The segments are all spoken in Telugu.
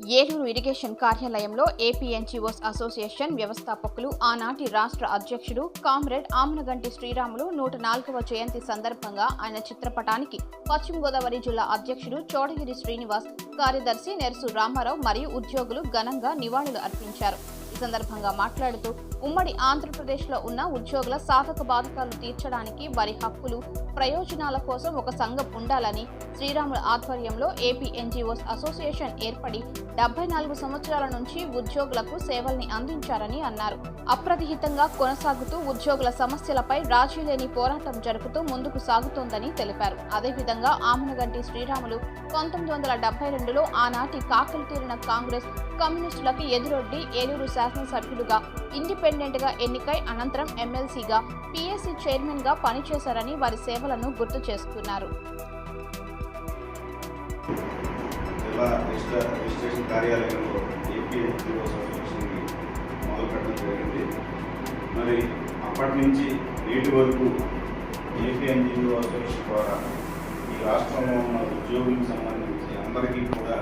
ఏలూరు ఇరిగేషన్ కార్యాలయంలో ఏపీఎన్జీఓస్ అసోసియేషన్ వ్యవస్థాపకులు ఆనాటి రాష్ట్ర అధ్యక్షుడు కామ్రేడ్ ఆమనగంటి శ్రీరాములు నూట నాలుగవ జయంతి సందర్భంగా ఆయన చిత్రపటానికి పశ్చిమ గోదావరి జిల్లా అధ్యక్షుడు చోడగిరి శ్రీనివాస్ కార్యదర్శి నెర్సు రామారావు మరియు ఉద్యోగులు ఘనంగా నివాళులు అర్పించారు. ఈ సందర్భంగా మాట్లాడుతూ ఉమ్మడి ఆంధ్రప్రదేశ్లో ఉన్న ఉద్యోగుల సాధక బాధకాలు తీర్చడానికి వారి హక్కులు ప్రయోజనాల కోసం ఒక సంఘం ఉండాలని శ్రీరాముల ఆధ్వర్యంలో ఏపీ ఎన్జీఓస్ అసోసియేషన్ ఏర్పడి డెబ్బై నాలుగు సంవత్సరాల నుంచి ఉద్యోగులకు సేవల్ని అందించారని అన్నారు. అప్రతిహితంగా కొనసాగుతూ ఉద్యోగుల సమస్యలపై రాజీ లేని పోరాటం జరుపుతూ ముందుకు సాగుతోందని తెలిపారు. అదేవిధంగా ఆమనగంటి శ్రీరాములు పంతొమ్మిది వందల డెబ్బై రెండులో ఆనాటి కాకలు తీరిన కాంగ్రెస్ కమ్యూనిస్టులకు ఎదురొడ్డి ఏలూరు శాసనసభ్యులుగా ఇండిపెండెంట్గా ఎన్నికై అనంతరం ఎమ్మెల్సీగా పీఎస్సీ చైర్మన్గా పనిచేశారని వారి సేవలను గుర్తు చేసుకున్నారు. మరి అప్పటి నుంచి నేటి వరకు ఏపీ ఎన్జిఓ అసోసియేషన్ ద్వారా ఈ రాష్ట్రంలో ఉన్న ఉద్యోగులకు సంబంధించి అందరికీ కూడా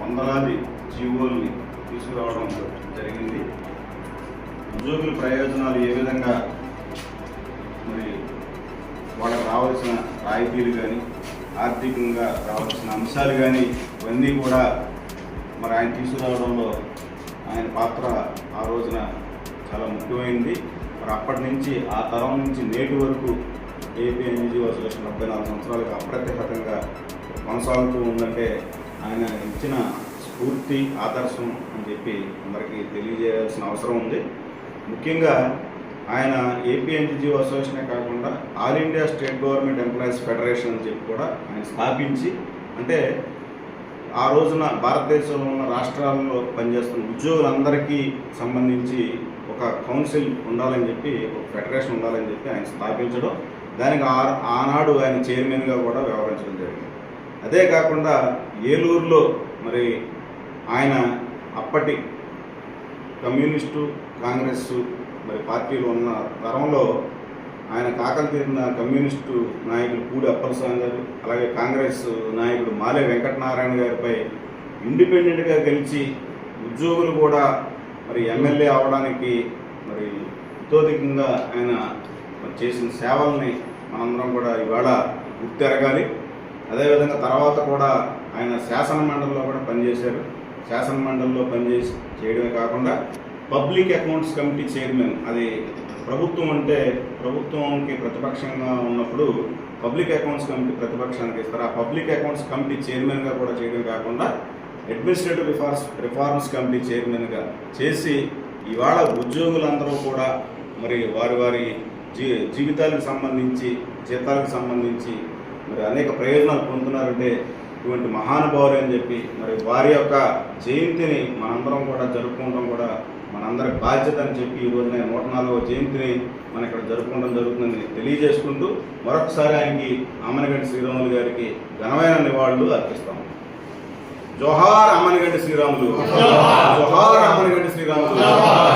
వందలాది జీవోల్ని తీసుకురావడం జరిగింది. ఉద్యోగుల ప్రయోజనాలు ఏ విధంగా మరి వాళ్ళకు రావాల్సిన రాయితీలు కానీ ఆర్థికంగా రావాల్సిన అంశాలు కానీ ఇవన్నీ కూడా మరి ఆయన తీసుకురావడంలో ఆయన పాత్ర ఆ రోజున చాలా ముఖ్యమైనది మరి అప్పటి నుంచి ఆ తరం నుంచి నేటి వరకు ఏపీ ఎన్జిఓ అసోసియేషన్ డెబ్బై నాలుగు సంవత్సరాలకు అప్రతిహతంగా కొనసాగుతూ ఉందంటే ఆయన ఇచ్చిన స్ఫూర్తి ఆదర్శం అని చెప్పి అందరికీ తెలియజేయాల్సిన అవసరం ఉంది. ముఖ్యంగా ఆయన ఏపీ ఎన్జిఓ అసోసియేషనే కాకుండా all India state government employees federation అని చెప్పి కూడా ఆయన స్థాపించి అంటే ఆ రోజున భారతదేశంలో ఉన్న రాష్ట్రాల్లో పనిచేస్తున్న ఉద్యోగులందరికీ సంబంధించి ఒక కౌన్సిల్ ఉండాలని చెప్పి ఒక ఫెడరేషన్ ఉండాలని చెప్పి ఆయన స్థాపించడం దానికి ఆ ఆనాడు ఆయన చైర్మన్గా కూడా వ్యవహరించడం జరిగింది. అదే కాకుండా ఏలూరులో మరి ఆయన అప్పటి కమ్యూనిస్టు కాంగ్రెస్ మరి పార్టీలు ఉన్న తరంలో ఆయన కాకలు తీరిన కమ్యూనిస్టు నాయకులు పూడి అప్పలస్వామి గారు అలాగే కాంగ్రెస్ నాయకుడు మాలే వెంకటనారాయణ గారిపై ఇండిపెండెంట్గా గెలిచి ఉద్యోగులు కూడా మరి ఎమ్మెల్యే అవడానికి మరి ఇతోధికంగా ఆయన మరి చేసిన సేవల్ని మనందరం కూడా ఇవాళ గుర్తెరగాలి. అదేవిధంగా తర్వాత కూడా ఆయన శాసన మండలిలో కూడా పనిచేశారు. శాసన మండలిలో పనిచేసి చేయడమే కాకుండా పబ్లిక్ అకౌంట్స్ కమిటీ చైర్మన్ అది ప్రభుత్వం అంటే ప్రభుత్వంకి ప్రతిపక్షంగా ఉన్నప్పుడు పబ్లిక్ అకౌంట్స్ కమిటీ ప్రతిపక్షానికి ఇస్తారు. ఆ పబ్లిక్ అకౌంట్స్ కమిటీ చైర్మన్గా కూడా చేయడం కాకుండా అడ్మినిస్ట్రేటివ్ రిఫార్మ్స్ రిఫార్మ్స్ కమిటీ చైర్మన్గా చేసి ఇవాళ ఉద్యోగులందరూ కూడా మరి వారి వారి జీ జీవితాలకు సంబంధించి జీతాలకు సంబంధించి మరి అనేక ప్రయోజనాలు పొందుతున్నారంటే ఇటువంటి మహానుభావులు అని చెప్పి మరి వారి యొక్క జయంతిని మనందరం కూడా జరుపుకోవడం కూడా మనందరి బాధ్యత అని చెప్పి ఈరోజు రోజున నూట నాలుగవ జయంతిని మనం ఇక్కడ జరుపుకోవడం జరుగుతుందని తెలియజేసుకుంటూ మరొకసారి ఆయనకి అమ్మనగడ్డి శ్రీరాములు గారికి ఘనమైన నివాళులు అర్పిస్తాం. జోహార్ అమ్మనగడ్డి శ్రీరాములు. జోహార్ అమ్మనగడ్డి శ్రీరాములు.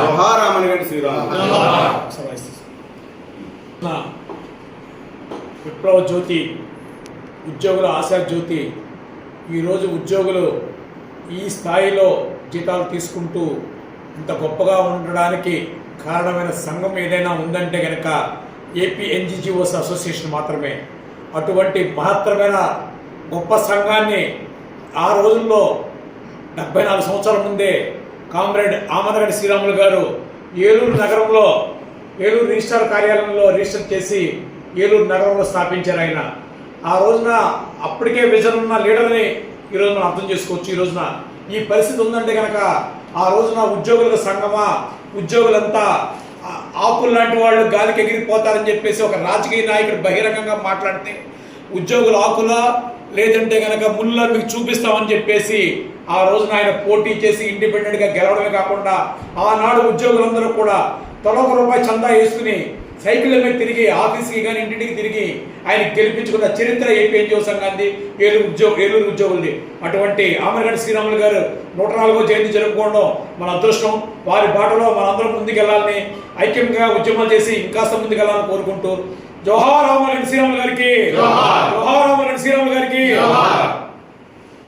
జోహార్ అమ్మనగడ్డి శ్రీరాములు. విప్లవ జ్యోతి ఉద్యోగుల ఆశా జ్యోతి ఈరోజు ఉద్యోగులు ఈ స్థాయిలో జీతాలు తీసుకుంటూ ఇంత గొప్పగా ఉండడానికి కారణమైన సంఘం ఏదైనా ఉందంటే కనుక ఏపీ ఎన్జిజిఓస్ అసోసియేషన్ మాత్రమే. అటువంటి మహత్తరమైన గొప్ప సంఘాన్ని ఆ రోజుల్లో డెబ్బై నాలుగు సంవత్సరాల ముందే కామ్రేడ్ ఆమదగడి శ్రీరాములు గారు ఏలూరు నగరంలో ఏలూరు రిజిస్టార్ కార్యాలయంలో రిజిస్టర్ చేసి ఏలూరు నగరంలో స్థాపించారు ఆయన. ఆ రోజున అప్పటికే విజన్ ఉన్న లీడర్ని ఈ మనం అర్థం చేసుకోవచ్చు. ఈ రోజున ఈ పరిస్థితి ఉందంటే కనుక ఆ రోజున ఉద్యోగుల సంఘమా ఉద్యోగులంతా ఆకులు లాంటి వాళ్ళు గాలికి ఎగిరిపోతారని చెప్పేసి ఒక రాజకీయ నాయకుడు బహిరంగంగా మాట్లాడితే ఉద్యోగుల ఆకులా లేదంటే కనుక ముళ్ళ మీకు చూపిస్తామని చెప్పేసి ఆ రోజున ఆయన పోటీ చేసి ఇండిపెండెంట్గా గెలవడమే కాకుండా ఆనాడు ఉద్యోగులందరూ కూడా తొలొక రూపాయి చందా వేసుకుని సైకిల్ మీద తిరిగి ఆఫీస్కి కానీ ఇంటికి తిరిగి ఆయన గెలిపించుకున్న చరిత్ర ఏపీ ఎన్జిఓ సంఘాన్ని ఏలూరు ఉద్యోగ ఏలూరు ఉద్యోగులది. అటువంటి ఆమరగడ్డ శ్రీరాములు గారు నూట నాలుగో జయంతి జరుపుకోవడం మన అదృష్టం. వారి బాటలో మనందరం ముందుకెళ్ళాలని ఐక్యంగా ఉద్యమాలు చేసి ఇంకాస్త ముందుకెళ్ళాలని కోరుకుంటూ జోహార్ ఆమరగడ్డ శ్రీరాములు గారికి జోహార్ ఆమరగడ్డ శ్రీరాములు గారికి.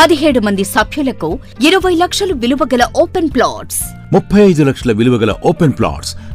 పదిహేడు మంది సభ్యులకు ఇరవై లక్షలు విలువ గల ఓపెన్ ప్లాట్స్. ముప్పై ఐదు లక్షల విలువ గల ఓపెన్ ప్లాట్స్.